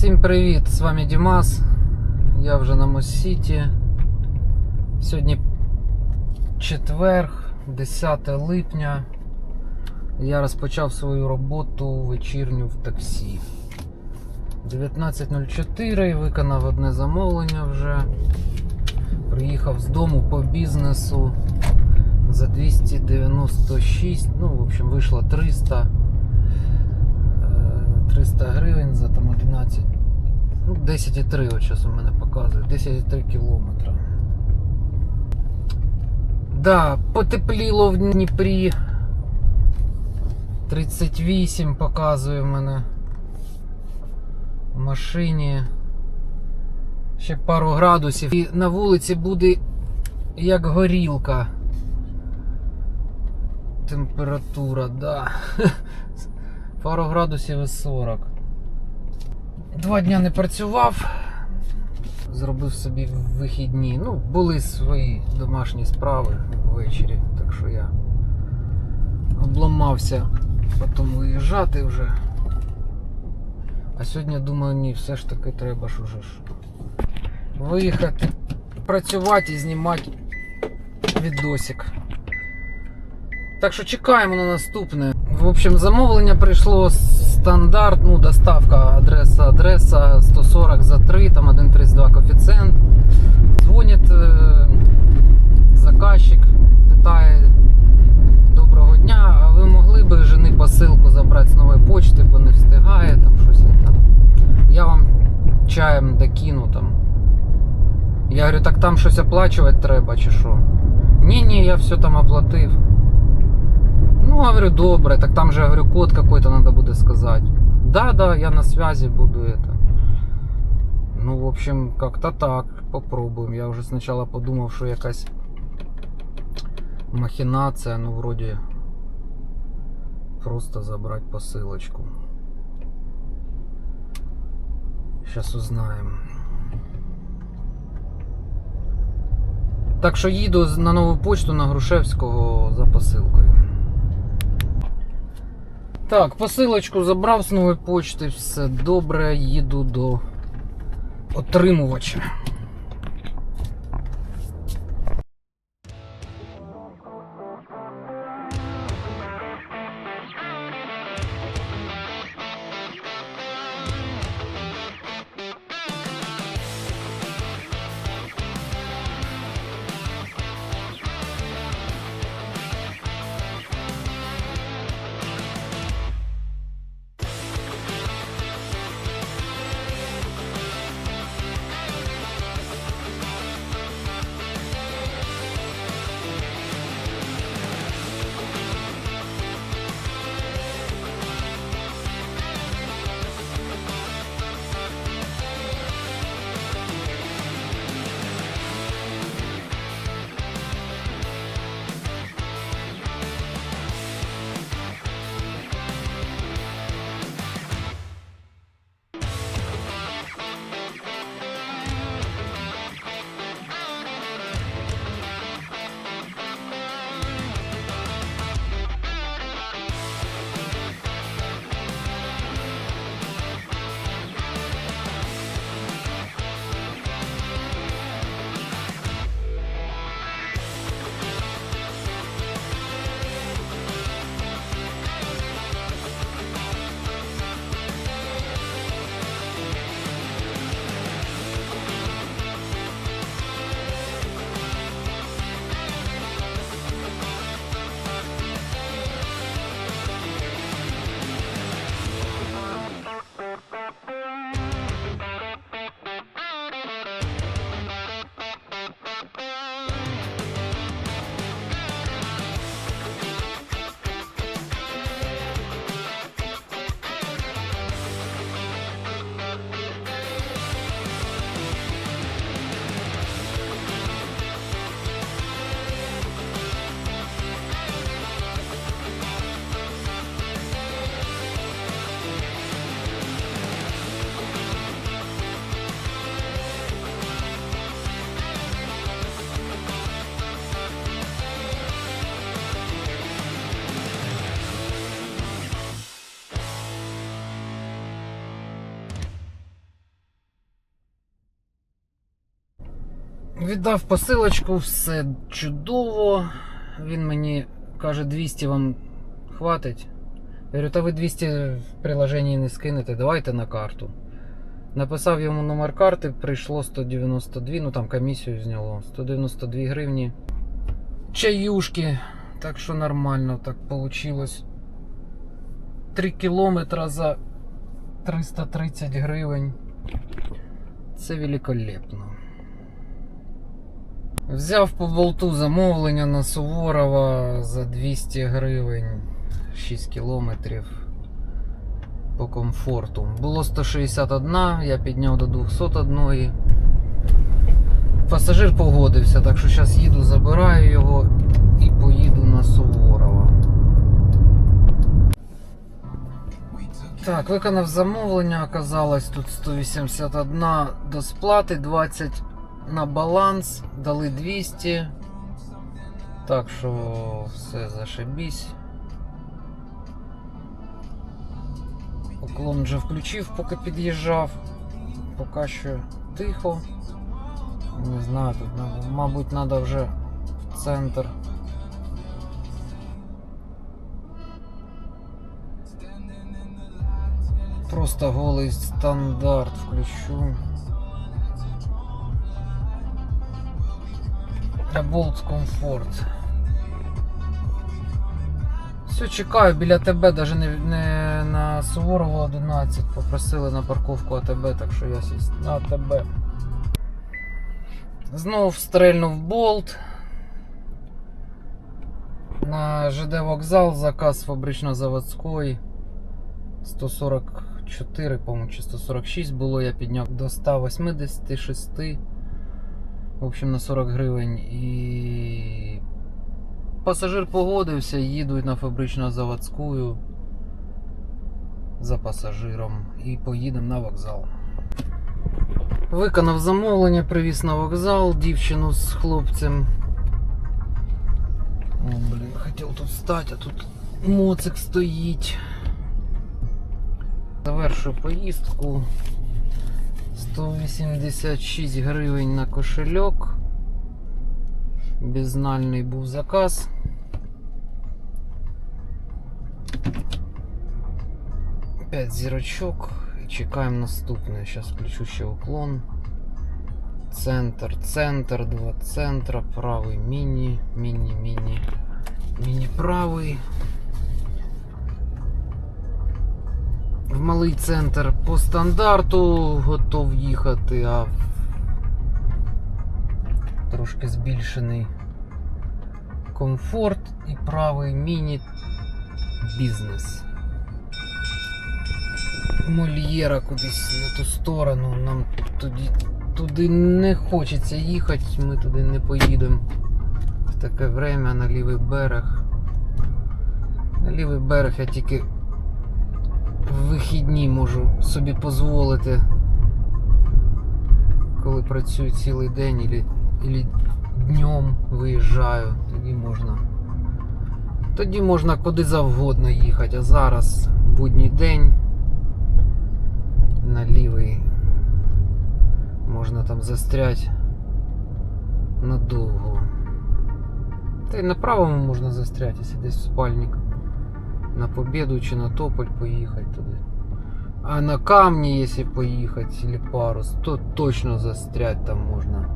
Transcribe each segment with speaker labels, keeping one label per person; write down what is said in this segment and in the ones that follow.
Speaker 1: Всім привіт! З вами Дімас. Я вже на Моссіті. Сьогодні четверг, 10 липня. Я розпочав свою роботу вечірню в таксі. 19.04 виконав одне замовлення вже. Приїхав з дому по бізнесу за 296. Ну, в общем, вийшло 300. Е, 300 гривень за там 11. Ну, 10,3 от зараз у мене показує. 10,3 кілометра. Да, потепліло в Дніпрі. 38 показує в мене в машині. Ще пару градусів. І на вулиці буде як горілка. Температура, да. Пару градусів і 40. Два дня не працював. Зробив собі вихідні. Ну, були свої домашні справи ввечері, так що я обламався потім виїжджати вже. А сьогодні думаю, ні, все ж таки треба ж уже ж виїхати, працювати і знімати відосик. Так що чекаємо на наступне. В общем, замовлення прийшло стандарт, ну, доставка адреса, адреса 140 за 3, там 1,32 коефіцієнт. Дзвонить е, заказчик, питає доброго дня, а ви могли би жени посилку забрати з нової почти, бо не встигає, там щось там. Я вам чаєм докину там. Я говорю, так там щось оплачувати треба чи що? Ні, ні, я все там оплатив. Ну, говорю, добре, так там же, говорю, код какой-то надо буде сказать. Да, да, я на связи буду это. Ну, в общем, как-то так. Попробуем. Я уже сначала подумав, що якась махінація, ну, вроді просто забрать посилочку. Сейчас узнаем. Так що їду на нову почту на Грушевського за посилкою. Так, посилочку забрав з нової почти, все добре, їду до отримувача. Віддав посилочку, все чудово. Він мені каже, 200 вам хватить. Я говорю, та ви 200 в приложенні не скинете, давайте на карту. Написав йому номер карти, прийшло 192, ну там комісію зняло. 192 гривні. Чаюшки. Так що нормально так получилось. 3 кілометра за 330 гривень. Це великолепно. Взяв по болту замовлення на Суворова за 200 гривень 6 кілометрів по комфорту. Було 161, я підняв до 201. Пасажир погодився, так що зараз їду, забираю його і поїду на Суворова. Так, виконав замовлення, оказалось тут 181 до сплати, 20 на баланс, дали 200. Так що все зашибісь. Уклон вже включив, поки під'їжджав. Поки що тихо. Не знаю, тут мабуть, треба вже в центр. Просто голий стандарт включу. Болт комфорт. Все, чекаю біля тебе, навіть не, не на Суворова 11. Попросили на парковку АТБ, так що я сість на АТБ. Знову стрельнув болт. На ЖД вокзал заказ фабрично-заводський. 144, по-моєму, чи 146 було, я підняв до 186. В общем, на 40 гривень. І пасажир погодився, їдуть на фабрично-заводську за пасажиром і поїдемо на вокзал. Виконав замовлення, привіз на вокзал дівчину з хлопцем. О, блін, хотів тут стати, а тут моцик стоїть. Завершую поїздку. 186 гривень на кошельок. Безнальний був заказ. П'ять зірочок. Чекаємо наступне. Зараз включу ще уклон. Центр, центр, два центра, правий міні, міні, міні, міні правий. В малий центр по стандарту готов їхати, а трошки збільшений комфорт і правий міні бізнес. Мольєра кудись на ту сторону. Нам туди, туди не хочеться їхати, ми туди не поїдемо. В таке время на лівий берег. На лівий берег я тільки в вихідні можу собі дозволити, коли працюю цілий день ілі, ілі днем виїжджаю, тоді можна. Тоді можна куди завгодно їхати, а зараз будній день на лівий можна там застрять надовго. Та й на правому можна застряти, якщо десь в спальник на Победу чи на Тополь поїхати туди. А на камні, если поїхати, или парус, то точно застрять там можна.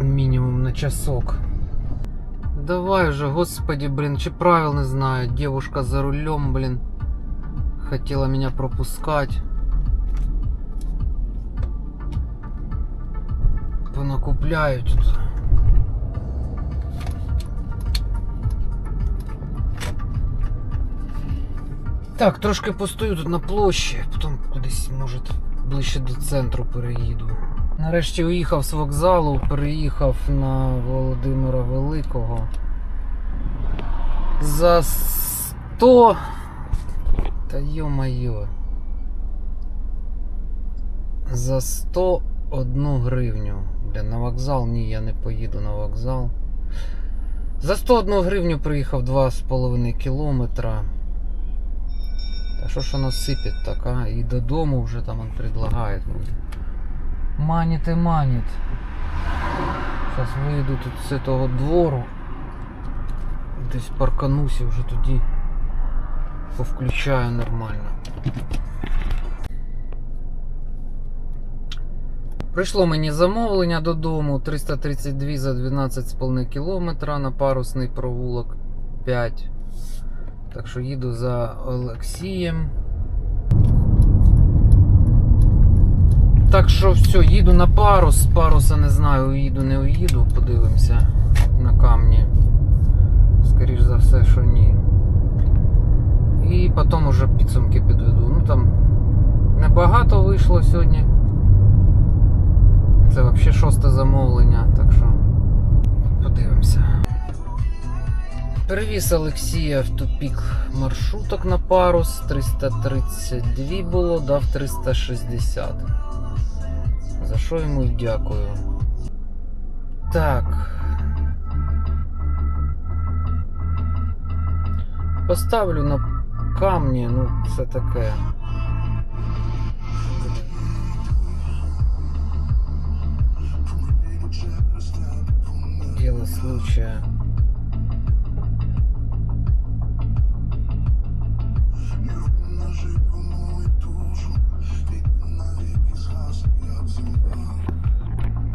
Speaker 1: Мінімум на часок. Давай уже, господи, блин, чи правил не знаю. Девушка за рулем, блин, хотела меня пропускать. Понакупляю тут. Так, трошки постою тут на площі, потім кудись, може, ближче до центру переїду. Нарешті уїхав з вокзалу, переїхав на Володимира Великого. За 100. Та йо-майо. За 101 гривню. Бля, на вокзал ні, я не поїду на вокзал. За 101 гривню приїхав 2,5 кілометра. Що ж воно сипить так, а? І додому вже там он предлагає. Манит і манит. Зараз вийду тут з цього двору. Десь парканусь і вже тоді повключаю нормально. Прийшло мені замовлення додому 332 за 12,5 кілометра на парусний провулок 5. Так що їду за Олексієм. Так що все, їду на парус. Паруса не знаю, уїду, не уїду. Подивимося на камні. Скоріш за все, що ні. І потім уже підсумки підведу. Ну там небагато вийшло сьогодні. Це взагалі шосте замовлення, так що подивимося. Перевіз Олексія в тупік маршруток на парус. 332 було, дав 360. За що йому дякую. Так. Поставлю на камні, ну це таке. Дело случая.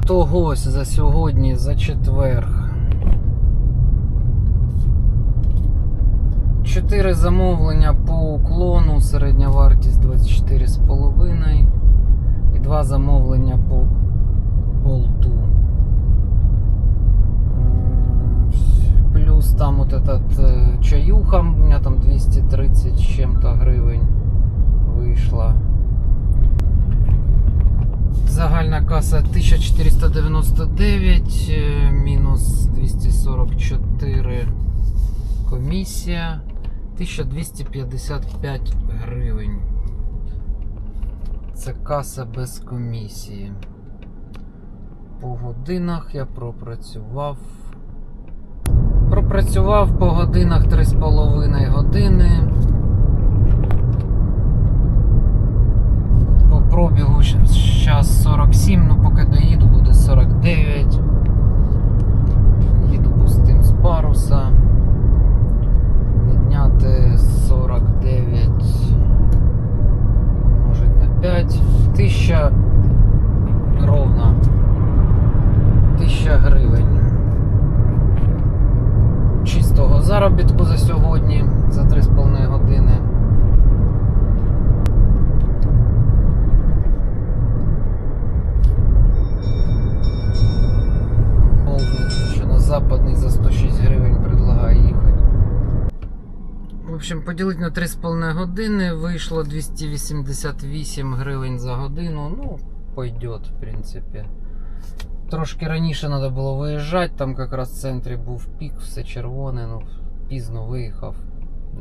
Speaker 1: Тогось за сьогодні, за четверг. Чотири замовлення по уклону, середня вартість 24,5 і два замовлення по болту. Плюс там вот этот э, чаюха, у меня там 230 с чем-то гривень вийшла. Загальна каса 1499, е, мінус 244 комісія, 1255 гривень. Це каса без комісії. По годинах я пропрацював. Пропрацював по годинах 3,5 години. По пробігу зараз 47, ну поки доїду буде 49. В общем, поділити на 3,5 години вийшло 288 гривень за годину. Ну, пойдет, в принципі. Трошки раніше треба було виїжджати, там якраз в центрі був пік, все червоне, ну пізно виїхав,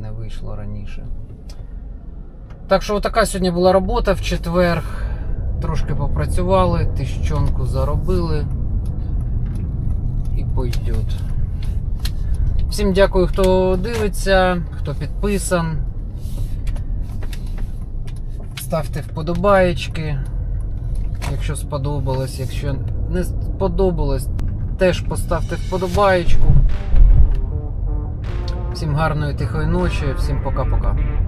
Speaker 1: не вийшло раніше. Так що така сьогодні була робота в четвер. Трошки попрацювали, тисячонку заробили. І пойдет. Всім дякую, хто дивиться, хто підписан. Ставте вподобаєчки. Якщо сподобалось, якщо не сподобалось, теж поставте вподобаєчку. Всім гарної тихої ночі, всім пока-пока.